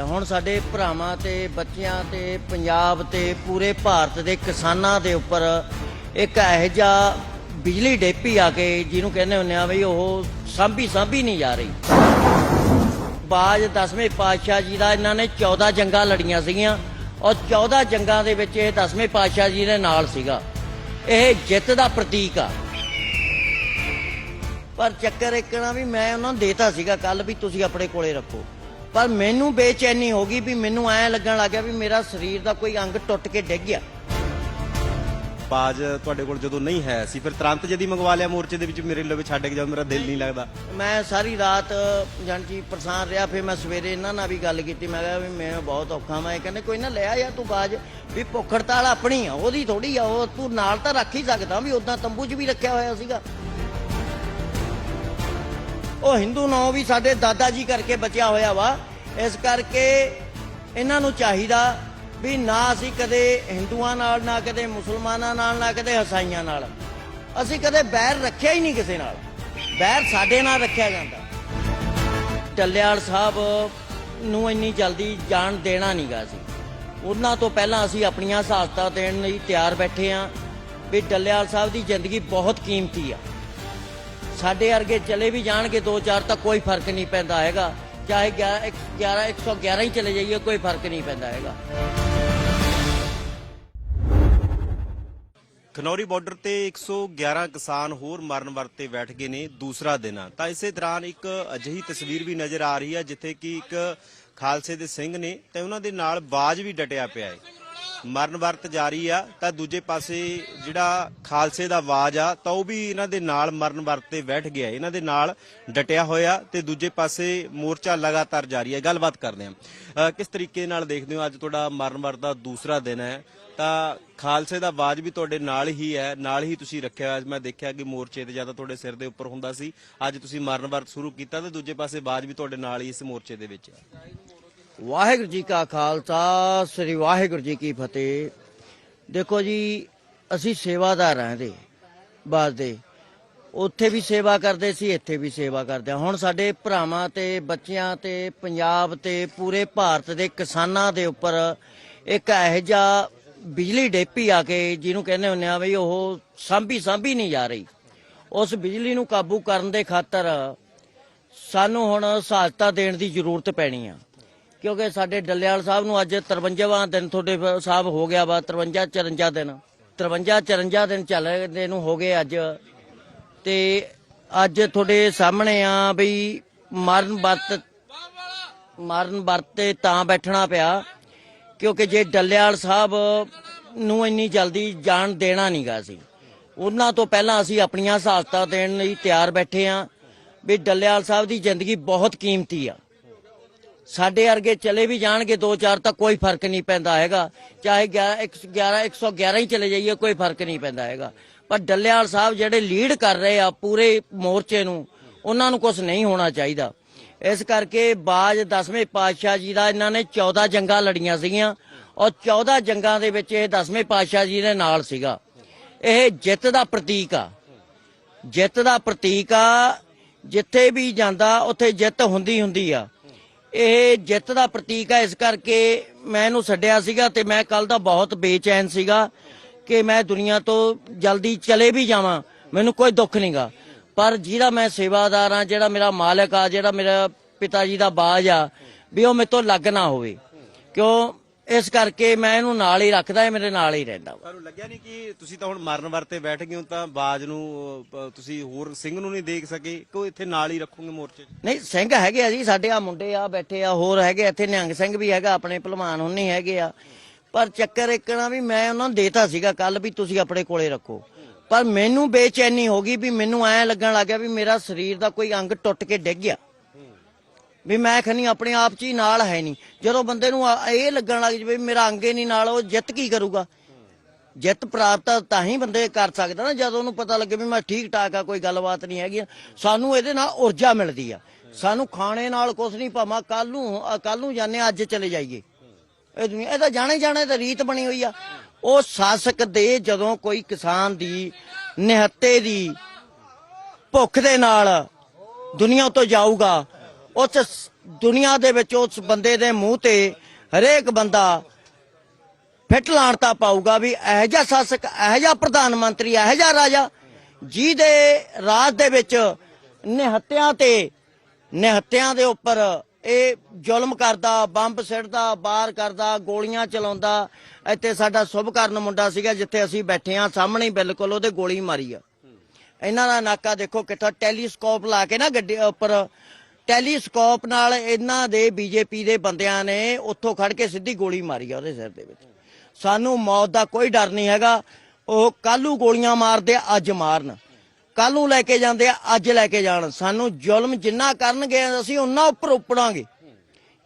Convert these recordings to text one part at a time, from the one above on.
ਹੁਣ ਸਾਡੇ ਭਰਾਵਾਂ ਤੇ ਬੱਚਿਆਂ ਤੇ ਪੰਜਾਬ ਤੇ ਪੂਰੇ ਭਾਰਤ ਦੇ ਕਿਸਾਨਾਂ ਦੇ ਉੱਪਰ ਇੱਕ ਇਹੋ ਜਿਹਾ ਬਿਜਲੀ ਡੇਪੀ ਆ ਕੇ ਜਿਹਨੂੰ ਕਹਿੰਦੇ ਹੁੰਦੇ ਆ ਵੀ ਉਹ ਸਾਂਭੀ ਸਾਂਭੀ ਨਹੀਂ ਜਾ ਰਹੀ। ਬਾਜ 10ਵੇਂ ਪਾਤਸ਼ਾਹ ਜੀ ਦਾ ਇਹਨਾਂ ਨੇ 14 ਜੰਗਾਂ ਲੜੀਆਂ ਸੀਗੀਆਂ ਔਰ 14 ਜੰਗਾਂ ਦੇ ਵਿੱਚ ਇਹ 10ਵੇਂ ਪਾਤਸ਼ਾਹ ਜੀ ਦੇ ਨਾਲ ਸੀਗਾ। ਇਹ ਜਿੱਤ ਦਾ ਪ੍ਰਤੀਕ ਆ। ਪਰ ਚੱਕਰ ਇੱਕਣਾ ਵੀ ਮੈਂ ਉਹਨਾਂ ਨੂੰ ਦੇਤਾ ਸੀਗਾ ਕੱਲ ਵੀ ਤੁਸੀਂ ਆਪਣੇ ਕੋਲੇ ਰੱਖੋ। ਪਰ ਮੈਨੂੰ ਬੇਚੈਨੀ ਹੋ ਗਈ ਵੀ ਮੈਨੂੰ ਐ ਲੱਗਣ ਲੱਗ ਗਿਆ ਵੀ ਮੇਰਾ ਸਰੀਰ ਦਾ ਕੋਈ ਅੰਗ ਟੁੱਟ ਕੇ ਡਿੱਗ ਗਿਆ। ਬਾਜ ਤੁਹਾਡੇ ਕੋਲ ਜਦੋਂ ਨਹੀਂ ਹੈ ਸੀ ਫਿਰ ਤੁਰੰਤ ਜਦੀ ਮੰਗਵਾ ਲਿਆ ਮੋਰਚੇ ਦੇ ਵਿੱਚ ਮੇਰੇ ਲਵੇ ਛੱਡ ਕੇ ਜਾਓ ਮੇਰਾ ਦਿਲ ਨਹੀਂ ਲੱਗਦਾ। ਮੈਂ ਸਾਰੀ ਰਾਤ ਜਾਣੀ ਕਿ ਪਰੇਸ਼ਾਨ ਰਿਹਾ ਫਿਰ ਮੈਂ ਸਵੇਰੇ ਇਹਨਾਂ ਨਾਲ ਵੀ ਗੱਲ ਕੀਤੀ ਮੈਂ ਕਿਹਾ ਵੀ ਮੈਂ ਬਹੁਤ ਔਖਾ ਮੈਂ ਕਹਿੰਦੇ ਕੋਈ ਨਾ ਲੈ ਆ ਯਾ ਤੂੰ ਬਾਜ ਵੀ ਭੁੱਖ ਹੜਤਾਲ ਆਪਣੀ ਆ ਉਹਦੀ ਥੋੜੀ ਆ ਉਹ ਤੂੰ ਨਾਲ ਤਾਂ ਰੱਖ ਹੀ ਸਕਦਾ ਵੀ ਉਦਾਂ ਤੰਬੂ 'ਚ ਵੀ ਰੱਖਿਆ ਹੋਇਆ ਸੀਗਾ। ਉਹ ਹਿੰਦੂ ਨਾਂ ਵੀ ਸਾਡੇ ਦਾਦਾ ਜੀ ਕਰਕੇ ਬਚਿਆ ਹੋਇਆ ਵਾ। ਇਸ ਕਰਕੇ ਇਹਨਾਂ ਨੂੰ ਚਾਹੀਦਾ ਵੀ ਨਾ ਅਸੀਂ ਕਦੇ ਹਿੰਦੂਆਂ ਨਾਲ, ਨਾ ਕਦੇ ਮੁਸਲਮਾਨਾਂ ਨਾਲ, ਨਾ ਕਦੇ ਹਸਾਈਆਂ ਨਾਲ। ਅਸੀਂ ਕਦੇ ਬੈਰ ਰੱਖਿਆ ਹੀ ਨਹੀਂ ਕਿਸੇ ਨਾਲ। ਬੈਰ ਸਾਡੇ ਨਾਲ ਰੱਖਿਆ ਜਾਂਦਾ। ਟੱਲਿਆਲ ਸਾਹਿਬ ਨੂੰ ਇੰਨੀ ਜਲਦੀ ਜਾਣ ਦੇਣਾ ਨਹੀਂਗਾ ਸੀ ਉਹਨਾਂ ਤੋਂ ਪਹਿਲਾਂ ਅਸੀਂ ਆਪਣੀਆਂ ਸਹਾਇਤਾ ਦੇਣ ਲਈ ਤਿਆਰ ਬੈਠੇ ਆਂ ਵੀ ਟੱਲਿਆਲ ਸਾਹਿਬ ਦੀ ਜ਼ਿੰਦਗੀ ਬਹੁਤ ਕੀਮਤੀ ਆ। ਸਾਡੇ ਵਰਗੇ ਚਲੇ ਵੀ ਜਾਣਗੇ 2-4 ਤਾਂ ਕੋਈ ਫ਼ਰਕ ਨਹੀਂ ਪੈਂਦਾ ਹੈਗਾ। ਚਾਹੇ 11 111 ਹੀ ਚਲੇ ਜਾਈਏ, ਕੋਈ ਫ਼ਰਕ ਨਹੀਂ ਪੈਂਦਾ ਹੈਗਾ। ਖਨੌਰੀ ਬਾਰਡਰ ਤੇ 111 ਕਿਸਾਨ ਹੋਰ ਮਰਨ ਵਰਤੇ ਬੈਠ ਗਏ ਨੇ ਦੂਸਰਾ ਦਿਨ। ਤਾਂ ਇਸੇ ਦੌਰਾਨ ਇੱਕ ਅਜਿਹੀ ਤਸਵੀਰ ਵੀ ਨਜ਼ਰ ਆ ਰਹੀ ਹੈ, ਜਿੱਥੇ ਕਿ ਇੱਕ ਖਾਲਸੇ ਦੇ ਸਿੰਘ ਨੇ ਤੇ ਉਹਨਾਂ ਦੇ ਨਾਲ ਬਾਜ ਵੀ ਡਟਿਆ ਪਿਆ ਹੈ। ਮਰਨ ਵਰਤ ਜਾਰੀ ਆ, ਤਾਂ ਦੂਜੇ ਪਾਸੇ ਜਿਹੜਾ ਖਾਲਸੇ ਦਾ ਆਵਾਜ਼ ਆ, ਤਾਂ ਉਹ ਵੀ ਇਹਨਾਂ ਦੇ ਨਾਲ ਮਰਨ ਵਰਤ ਤੇ ਬੈਠ ਗਿਆ। ਇਹਨਾਂ ਦੇ ਨਾਲ ਡਟਿਆ ਹੋਇਆ ਤੇ ਦੂਜੇ ਪਾਸੇ ਮੋਰਚਾ ਲਗਾਤਾਰ ਜਾਰੀ ਹੈ ਗੱਲਬਾਤ ਕਰਦੇ ਹਾਂ। ਕਿਸ ਤਰੀਕੇ ਨਾਲ ਦੇਖਦੇ ਹੋ ਅੱਜ ਤੁਹਾਡਾ ਮਰਨ ਵਰਤ ਦਾ ਦੂਸਰਾ ਦਿਨ ਹੈ? ਤਾਂ ਖਾਲਸੇ ਦਾ ਆਵਾਜ਼ ਵੀ ਤੁਹਾਡੇ ਨਾਲ ਹੀ ਹੈ, ਨਾਲ ਹੀ ਤੁਸੀਂ ਰੱਖਿਆ ਹੋਇਆ। ਮੈਂ ਦੇਖਿਆ ਕਿ ਮੋਰਚੇ ਤੇ ਜ਼ਿਆਦਾ ਤੁਹਾਡੇ ਸਿਰ ਦੇ ਉੱਪਰ ਹੁੰਦਾ ਸੀ। ਅੱਜ ਤੁਸੀਂ ਮਰਨ ਵਰਤ ਸ਼ੁਰੂ ਕੀਤਾ ਤੇ ਦੂਜੇ ਪਾਸੇ ਆਵਾਜ਼ ਵੀ ਤੁਹਾਡੇ ਨਾਲ ਹੀ ਇਸ ਮੋਰਚੇ ਦੇ ਵਿੱਚ ਹੈ। ਵਾਹਿਗੁਰੂ ਜੀ ਕਾ ਖਾਲਸਾ, ਸ੍ਰੀ ਵਾਹਿਗੁਰੂ ਜੀ ਕੀ ਫਤਿਹ। ਦੇਖੋ ਜੀ, ਅਸੀਂ ਸੇਵਾਦਾਰ ਆਂ ਦੇ ਬਾਸ ਦੇ। ਉੱਥੇ ਵੀ ਸੇਵਾ ਕਰਦੇ ਸੀ, ਇੱਥੇ ਵੀ ਸੇਵਾ ਕਰਦੇ ਹਾਂ। ਹੁਣ ਸਾਡੇ ਭਰਾਵਾਂ ਤੇ ਬੱਚਿਆਂ ਤੇ ਪੰਜਾਬ ਤੇ ਪੂਰੇ ਭਾਰਤ ਦੇ ਕਿਸਾਨਾਂ ਦੇ ਉੱਪਰ ਇੱਕ ਇਹੋ ਜਿਹਾ ਬਿਜਲੀ ਡੇਪੀ ਆ ਕੇ ਜਿਹਨੂੰ ਕਹਿੰਦੇ ਹੁੰਦੇ ਆ ਵੀ ਉਹ ਸਾਂਭੀ ਸਾਂਭੀ ਨਹੀਂ ਜਾ ਰਹੀ। ਉਸ ਬਿਜਲੀ ਨੂੰ ਕਾਬੂ ਕਰਨ ਦੇ ਖਾਤਰ ਸਾਨੂੰ ਹੁਣ ਸਹਾਇਤਾ ਦੇਣ ਦੀ ਜ਼ਰੂਰਤ ਪੈਣੀ ਆ। ਕਿਉਂਕਿ ਸਾਡੇ ਡੱਲੇਵਾਲ ਸਾਹਿਬ ਨੂੰ ਅੱਜ 53ਵਾਂ ਦਿਨ ਤੁਹਾਡੇ ਸਾਹਿਬ ਹੋ ਗਿਆ ਵਾ 53 54 ਦਿਨ। 53 54 ਦਿਨ ਚੱਲਦੇ ਨੂੰ ਹੋ ਗਏ ਅੱਜ। ਤੇ ਅੱਜ ਤੁਹਾਡੇ ਸਾਹਮਣੇ ਆ ਬਈ ਮਰਨ ਵਰਤ ਮਰਨ ਵਰਤ ਤਾਂ ਬੈਠਣਾ ਪਿਆ, ਕਿਉਂਕਿ ਜੇ ਡੱਲੇਵਾਲ ਸਾਹਿਬ ਨੂੰ ਇੰਨੀ ਜਲਦੀ ਜਾਣ ਦੇਣਾ ਨਹੀਂਗਾ ਸੀ। ਉਹਨਾਂ ਤੋਂ ਪਹਿਲਾਂ ਅਸੀਂ ਆਪਣੀਆਂ ਸਹਾਇਤਾ ਦੇਣ ਲਈ ਤਿਆਰ ਬੈਠੇ ਆ ਵੀ ਡੱਲੇਵਾਲ ਸਾਹਿਬ ਦੀ ਜ਼ਿੰਦਗੀ ਬਹੁਤ ਕੀਮਤੀ ਆ। ਸਾਡੇ ਵਰਗੇ ਚਲੇ ਵੀ ਜਾਣਗੇ 2-4 ਤਾਂ ਕੋਈ ਫ਼ਰਕ ਨਹੀਂ ਪੈਂਦਾ ਹੈਗਾ। ਚਾਹੇ 11 111 ਹੀ ਚਲੇ ਜਾਈਏ, ਕੋਈ ਫ਼ਰਕ ਨਹੀਂ ਪੈਂਦਾ ਹੈਗਾ। ਪਰ ਡੱਲੇਵਾਲ ਸਾਹਿਬ ਜਿਹੜੇ ਲੀਡ ਕਰ ਰਹੇ ਆ ਪੂਰੇ ਮੋਰਚੇ ਨੂੰ, ਉਹਨਾਂ ਨੂੰ ਕੁਝ ਨਹੀਂ ਹੋਣਾ ਚਾਹੀਦਾ। ਇਸ ਕਰਕੇ ਬਾਜ 10ਵੇਂ ਪਾਤਸ਼ਾਹ ਜੀ ਦਾ ਇਹਨਾਂ ਨੇ 14 ਜੰਗਾਂ ਲੜੀਆਂ ਸੀਗੀਆਂ ਔਰ 14 ਜੰਗਾਂ ਦੇ ਵਿੱਚ ਇਹ 10ਵੇਂ ਪਾਤਸ਼ਾਹ ਜੀ ਦੇ ਨਾਲ ਸੀਗਾ। ਇਹ ਜਿੱਤ ਦਾ ਪ੍ਰਤੀਕ ਆ। ਜਿੱਤ ਦਾ ਪ੍ਰਤੀਕ ਆ, ਜਿੱਥੇ ਵੀ ਜਾਂਦਾ, ਉੱਥੇ ਜਿੱਤ ਹੁੰਦੀ ਹੁੰਦੀ ਆ। ਇਹ ਜਿੱਤ ਦਾ ਪ੍ਰਤੀਕ ਹੈ ਇਸ ਕਰਕੇ ਮੈਂ ਇਹਨੂੰ ਛੱਡਿਆ ਸੀਗਾ ਤੇ ਮੈਂ ਕੱਲ ਦਾ ਬਹੁਤ ਬੇਚੈਨ ਸੀਗਾ ਕਿ ਮੈਂ ਦੁਨੀਆ ਤੋਂ ਜਲਦੀ ਚਲੇ ਵੀ ਜਾਵਾਂ, ਮੈਨੂੰ ਕੋਈ ਦੁੱਖ ਨਹੀਂਗਾ ਪਰ ਜਿਹਦਾ ਮੈਂ ਸੇਵਾਦਾਰ ਆ, ਜਿਹੜਾ ਮੇਰਾ ਮਾਲਕ ਆ, ਜਿਹੜਾ ਮੇਰਾ ਪਿਤਾ ਜੀ ਦਾ ਬਾਜ ਆ, ਵੀ ਉਹ ਮੇਰੇ ਤੋਂ ਲੱਗ ਨਾ ਹੋਵੇ। ਕਿਉਂ? ਇਸ ਕਰਕੇ ਮੈਂ ਇਹਨੂੰ ਨਾਲ ਹੀ ਰੱਖਦਾ ਇਹ ਮੇਰੇ ਨਾਲ ਹੀ ਰਹਿੰਦਾ ਵਾ। ਤੁਹਾਨੂੰ ਲੱਗਿਆ ਨਹੀਂ ਕਿ ਤੁਸੀਂ ਤਾਂ ਹੁਣ ਮਰਨ ਵਰਤੇ ਬੈਠ ਗਏ ਹੋ ਤਾਂ ਬਾਜ ਨੂੰ ਅਹ, ਤੁਸੀਂ ਹੋਰ ਸਿੰਘ ਨੂੰ ਨਹੀਂ ਦੇਖ ਸਕੇ? ਕਿ ਇੱਥੇ ਨਾਲ ਹੀ ਰੱਖੋਗੇ ਮੋਰਚੇ? 'ਚ ਨਹੀਂ ਸਿੰਘ ਹੈਗੇ ਆ ਜੀ ਸਾਡੇ ਆ ਮੁੰਡੇ ਆ ਬੈਠੇ ਆ ਹੋਰ ਹੈਗੇ ਇੱਥੇ ਨਿਹੰਗ ਸਿੰਘ ਵੀ ਹੈਗਾ ਆਪਣੇ ਭਲਵਾਨ ਹੁੰਨੀ ਹੈਗੇ ਆ। ਪਰ ਚੱਕਰ ਇੱਕਣਾ ਵੀ ਮੈਂ ਉਹਨਾਂ ਨੂੰ ਦੇਤਾ ਸੀਗਾ ਕੱਲ ਵੀ ਤੁਸੀਂ ਆਪਣੇ ਕੋਲੇ ਰੱਖੋ। ਪਰ ਮੈਨੂੰ ਬੇਚੈਨੀ ਹੋ ਗਈ ਵੀ ਮੈਨੂੰ ਐ ਲੱਗਣ ਲੱਗ ਗਿਆ ਵੀ ਮੇਰਾ ਸਰੀਰ ਦਾ ਕੋਈ ਅੰਗ ਟੁੱਟ ਕੇ ਡਿੱਗ ਗਿਆ। ਵੀ ਮੈਂ ਖਨੀ ਆਪਣੇ ਆਪ ਚ ਹੀ ਨਾਲ ਹੈ ਨਹੀਂ। ਜਦੋਂ ਬੰਦੇ ਨੂੰ ਆ- ਇਹ ਲੱਗਣ ਲੱਗ ਜਵੇ ਮੇਰਾ ਅੰਗ ਨਹੀਂ ਨਾਲ, ਉਹ ਜਿੱਤ ਕੀ ਕਰੂਗਾ? ਜਿੱਤ ਪ੍ਰਾਪਤ ਤਾਂ ਹੀ ਬੰਦੇ ਕਰ ਸਕਦਾ ਨਾ, ਜਦੋਂ ਉਹਨੂੰ ਪਤਾ ਲੱਗੇ ਵੀ ਮੈਂ ਠੀਕ ਠਾਕ ਆ, ਕੋਈ ਗੱਲਬਾਤ ਨਹੀਂ ਹੈਗੀ। ਸਾਨੂੰ ਇਹਦੇ ਨਾਲ ਊਰਜਾ ਮਿਲਦੀ ਆ। ਸਾਨੂੰ ਖਾਣੇ ਨਾਲ ਕੁਝ ਨਹੀਂ, ਭਾਵਾਂ ਕੱਲ ਨੂੰ ਕੱਲ ਨੂੰ ਜਾਂਦੇ ਅੱਜ ਚਲੇ ਜਾਈਏ। ਇਹ ਦੁਨੀਆ ਇਹ ਤਾਂ ਜਾਣੇ ਜਾਣੇ ਤਾਂ ਰੀਤ ਬਣੀ ਹੋਈ ਆ। ਉਹ ਸ਼ਾਸਕ ਦੇ ਜਦੋਂ ਕੋਈ ਕਿਸਾਨ ਦੀ ਨਿਹੱਤੇ ਦੀ ਭੁੱਖ ਦੇ ਨਾਲ ਦੁਨੀਆ ਤੋਂ ਜਾਊਗਾ ਉਸ ਦੁਨੀਆ ਦੇ ਵਿੱਚ ਉਸ ਬੰਦੇ ਦੇ ਮੂੰਹ ਤੇ ਹਰੇਕ ਬੰਦਾ ਫਿੱਟ ਲਾਣ ਤਾਂ ਪਾਊਗਾ ਵੀ ਇਹ ਜਿਹਾ ਸ਼ਾਸਕ, ਇਹੋ ਜਿਹਾ ਪ੍ਰਧਾਨ ਮੰਤਰੀ, ਇਹੋ ਜਿਹਾ ਰਾਜਾ ਜਿਹਦੇ ਰਾਜ ਦੇ ਵਿੱਚ ਨਿਹੱਤਿਆਂ ਤੇ, ਨਿਹੱਤਿਆਂ ਦੇ ਉੱਪਰ ਇਹ ਜ਼ੁਲਮ ਕਰਦਾ, ਬੰਬ ਸਿੱਟਦਾ ਬਾਰ ਕਰਦਾ, ਗੋਲੀਆਂ ਚਲਾਉਂਦਾ। ਇੱਥੇ ਸਾਡਾ ਸੁਭਕਰਨ ਮੁੰਡਾ ਸੀਗਾ ਜਿੱਥੇ ਅਸੀਂ ਬੈਠੇ ਆ ਸਾਹਮਣੇ ਹੀ ਬਿਲਕੁਲ ਉਹਦੇ ਗੋਲੀ ਮਾਰੀ ਆ। ਇਹਨਾਂ ਦਾ ਨਾਕਾ ਦੇਖੋ ਕਿੱਥਾ ਟੈਲੀਸਕੋਪ ਲਾ ਕੇ ਨਾ ਗੱਡੀ ਉੱਪਰ ਟੈਲੀਸਕੋਪ ਨਾਲ ਇਹਨਾਂ ਦੇ ਬੀਜੇਪੀ ਦੇ ਬੰਦਿਆਂ ਨੇ ਉੱਥੋਂ ਖੜ ਕੇ ਸਿੱਧੀ ਗੋਲੀ ਮਾਰੀ ਆ ਉਹਦੇ ਸਿਰ ਦੇ ਵਿੱਚ। ਸਾਨੂੰ ਮੌਤ ਦਾ ਕੋਈ ਡਰ ਨਹੀਂ ਹੈਗਾ। ਉਹ ਕੱਲੂ ਗੋਲੀਆਂ ਮਾਰਦੇ ਆ, ਅੱਜ ਮਾਰਨ। ਕੱਲ ਲੈ ਕੇ ਜਾਂਦੇ ਆ? ਅੱਜ ਲੈ ਕੇ ਜਾਣ। ਸਾਨੂੰ ਜ਼ੁਲਮ ਜਿੰਨਾ ਕਰਨਗੇ ਅਸੀਂ ਉਹਨਾਂ ਉੱਪਰ ਉੱਪੜਾਂਗੇ।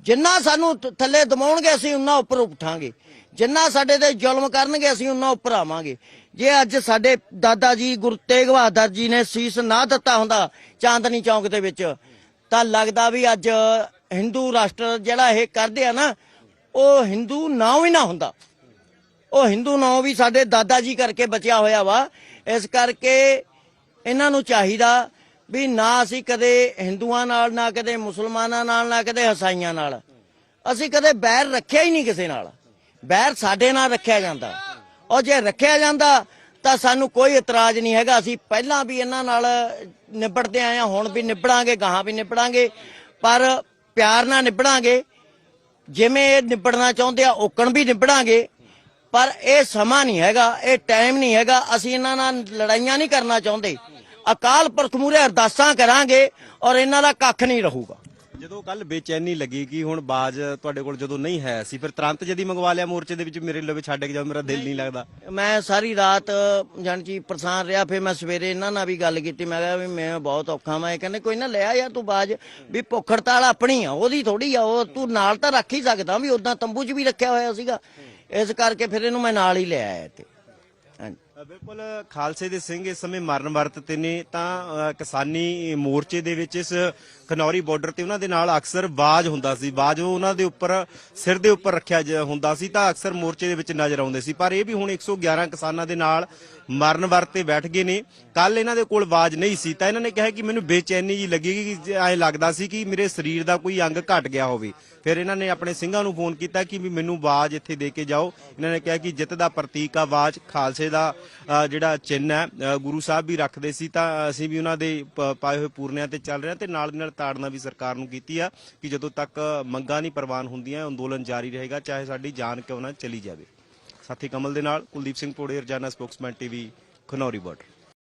ਜਿੰਨਾ ਸਾਨੂੰ ਥੱਲੇ ਦਮਾਉਣਗੇ ਅਸੀਂ ਉਹਨਾਂ ਉੱਪਰ ਉਠਾਂਗੇ। ਜਿੰਨਾ ਸਾਡੇ ਤੇ ਜ਼ੁਲਮ ਕਰਨਗੇ ਅਸੀਂ ਉਹਨਾਂ ਉੱਪਰ ਆਵਾਂਗੇ। ਜੇ ਅੱਜ ਸਾਡੇ ਦਾਦਾ ਜੀ ਗੁਰੂ ਤੇਗ ਬਹਾਦਰ ਜੀ ਨੇ ਸੀਸ ਨਾ ਦਿੱਤਾ ਹੁੰਦਾ ਚਾਂਦਨੀ ਚੌਂਕ ਦੇ ਵਿੱਚ ਤਾਂ ਲੱਗਦਾ ਵੀ ਅੱਜ ਹਿੰਦੂ ਰਾਸ਼ਟਰ ਜਿਹੜਾ ਇਹ ਕਰਦੇ ਆ ਨਾ, ਉਹ ਹਿੰਦੂ ਨਾ ਹੀ ਨਾ ਹੁੰਦਾ। ਉਹ ਹਿੰਦੂ ਨਾਂ ਵੀ ਸਾਡੇ ਦਾਦਾ ਜੀ ਕਰਕੇ ਬਚਿਆ ਹੋਇਆ ਵਾ। ਇਸ ਕਰਕੇ ਇਹਨਾਂ ਨੂੰ ਚਾਹੀਦਾ ਵੀ ਨਾ ਅਸੀਂ ਕਦੇ ਹਿੰਦੂਆਂ ਨਾਲ, ਨਾ ਕਦੇ ਮੁਸਲਮਾਨਾਂ ਨਾਲ, ਨਾ ਕਦੇ ਹਸਾਈਆਂ ਨਾਲ। ਅਸੀਂ ਕਦੇ ਬੈਰ ਰੱਖਿਆ ਹੀ ਨਹੀਂ ਕਿਸੇ ਨਾਲ। ਬੈਰ ਸਾਡੇ ਨਾਲ ਰੱਖਿਆ ਜਾਂਦਾ। ਔਰ ਜੇ ਰੱਖਿਆ ਜਾਂਦਾ ਤਾਂ ਸਾਨੂੰ ਕੋਈ ਇਤਰਾਜ਼ ਨਹੀਂ ਹੈਗਾ। ਅਸੀਂ ਪਹਿਲਾਂ ਵੀ ਇਹਨਾਂ ਨਾਲ ਨਿਬੜਦੇ ਆਏ ਹਾਂ, ਹੁਣ ਵੀ ਨਿਬੜਾਂਗੇ, ਗਾਹਾਂ ਵੀ ਨਿਬੜਾਂਗੇ, ਪਰ ਪਿਆਰ ਨਾਲ ਨਿਬੜਾਂਗੇ। ਜਿਵੇਂ ਇਹ ਨਿਬੜਨਾ ਚਾਹੁੰਦੇ ਆ, ਓਕਣ ਵੀ ਨਿਬੜਾਂਗੇ, ਪਰ ਇਹ ਸਮਾਂ ਨਹੀਂ ਹੈਗਾ, ਇਹ ਟਾਈਮ ਨਹੀਂ ਹੈਗਾ। ਅਸੀਂ ਇਹਨਾਂ ਨਾਲ ਲੜਾਈਆਂ ਨਹੀਂ ਕਰਨਾ ਚਾਹੁੰਦੇ। ਅਕਾਲ ਪੁਰਖ ਮੂਰੇ ਅਰਦਾਸਾਂ ਕਰਾਂਗੇ ਔਰ ਇਹਨਾਂ ਦਾ ਕੱਖ ਨਹੀਂ ਰਹੂਗਾ। ਜਦੋਂ ਕੱਲ ਬੇਚੈਨੀ ਲੱਗੀ ਕਿ ਹੁਣ ਬਾਜ ਤੁਹਾਡੇ ਕੋਲ ਜਦੋਂ ਨਹੀਂ ਹੈ ਸੀ ਫਿਰ ਤੁਰੰਤ ਜਦੀ ਮੰਗਵਾ ਲਿਆ ਮੋਰਚੇ ਦੇ ਵਿੱਚ ਮੇਰੇ ਲਵੇ ਛੱਡ ਕੇ ਜਾਓ ਮੇਰਾ ਦਿਲ ਨਹੀਂ ਲੱਗਦਾ। ਮੈਂ ਸਾਰੀ ਰਾਤ ਜਾਣੀ ਕਿ ਪਰੇਸ਼ਾਨ ਰਿਹਾ ਫਿਰ ਮੈਂ ਸਵੇਰੇ ਇਹਨਾਂ ਨਾਲ ਵੀ ਗੱਲ ਕੀਤੀ ਮੈਂ ਕਿਹਾ ਵੀ ਮੈਂ ਬਹੁਤ ਔਖਾ ਮੈਂ ਕਹਿੰਦੇ ਕੋਈ ਨਾ ਲੈ ਆ ਯਾਰ ਤੂੰ ਬਾਜ ਵੀ ਭੁੱਖ ਹੜਤਾਲ ਆਪਣੀ ਆ ਉਹਦੀ ਥੋੜੀ ਆ ਉਹ ਤੂੰ ਨਾਲ ਤਾਂ ਰੱਖ ਹੀ ਸਕਦਾ ਵੀ ਉਦਾਂ ਤੰਬੂ 'ਚ ਵੀ ਰੱਖਿਆ ਹੋਇਆ ਸੀਗਾ। ਇਸ ਕਰਕੇ ਫਿਰ ਇਹਨੂੰ ਮੈਂ ਨਾਲ ਹੀ ਲੈ ਆਇਆ ਤੇ ਹਾਂਜੀ। ਬਿਲਕੁਲ ਖਾਲਸੇ ਦੇ ਸਿੰਘ ਇਸ ਸਮੇਂ ਮਰਨ ਵਰਤ ਤੇ ਨੇ ਤਾਂ ਕਿਸਾਨੀ ਮੋਰਚੇ ਦੇ ਵਿੱਚ ਇਸ ਖਨੌਰੀ ਬਾਰਡਰ ਤੇ ਉਹਨਾਂ ਦੇ ਨਾਲ ਅਕਸਰ ਬਾਜ ਹੁੰਦਾ ਸੀ। ਬਾਜ ਉਹਨਾਂ ਦੇ ਉੱਪਰ, ਸਿਰ ਦੇ ਉੱਪਰ ਰੱਖਿਆ ਹੁੰਦਾ ਸੀ ਤਾਂ ਅਕਸਰ ਮੋਰਚੇ ਦੇ ਵਿੱਚ ਨਜ਼ਰ ਆਉਂਦੇ ਸੀ। ਪਰ ਇਹ ਵੀ ਹੁਣ 111 ਕਿਸਾਨਾਂ ਦੇ ਨਾਲ ਮਰਨ ਵਰਤੇ ਬੈਠ ਗਏ ਨੇ। ਕੱਲ ਇਹਨਾਂ ਦੇ ਕੋਲ ਆਵਾਜ਼ ਨਹੀਂ ਸੀ, ਤਾਂ ਇਹਨਾਂ ਨੇ ਕਿਹਾ ਕਿ ਮੈਨੂੰ ਬੇਚੈਨੀ ਜੀ ਲੱਗੀ ਕਿ ਐ ਲੱਗਦਾ ਸੀ ਕਿ ਮੇਰੇ ਸਰੀਰ ਦਾ ਕੋਈ ਅੰਗ ਘਟ ਗਿਆ ਹੋਵੇ। ਫਿਰ ਇਹਨਾਂ ਨੇ ਆਪਣੇ ਸਿੰਘਾਂ ਨੂੰ ਫੋਨ ਕੀਤਾ ਕਿ ਵੀ ਮੈਨੂੰ ਆਵਾਜ਼ ਇੱਥੇ ਦੇ ਕੇ ਜਾਓ। ਇਹਨਾਂ ਨੇ ਕਿਹਾ ਕਿ ਜਿੱਤ ਦਾ ਪ੍ਰਤੀਕ ਆ ਆਵਾਜ਼, ਖਾਲਸੇ ਦਾ ਜਿਹੜਾ ਚਿੰਨ੍ਹ ਹੈ ਗੁਰੂ ਸਾਹਿਬ ਵੀ ਰੱਖਦੇ ਸੀ, ਤਾਂ ਅਸੀਂ ਵੀ ਉਹਨਾਂ ਦੇ ਪਾਏ ਹੋਏ ਪੂਰਨਿਆਂ ਤੇ ਚੱਲ ਰਹੇ ਹਾਂ ਤੇ ਨਾਲ ਦੀ ਨਾਲ ਤਾੜਨਾ ਵੀ ਸਰਕਾਰ ਨੂੰ ਕੀਤੀ ਆ ਕਿ ਜਦੋਂ ਤੱਕ ਮੰਗਾਂ ਨਹੀਂ ਪ੍ਰਵਾਨ ਹੁੰਦੀਆਂ ਅੰਦੋਲਨ ਜਾਰੀ ਰਹੇਗਾ, ਚਾਹੇ ਸਾਡੀ ਜਾਨ ਕਿਉਂ ਨਾ ਚਲੀ ਜਾਵੇ। ਸਾਥੀ ਕਮਲ ਦੇ ਨਾਲ Kuldeep Singh ਪੋੜੇ Rozana Spokesman TV Khanauri border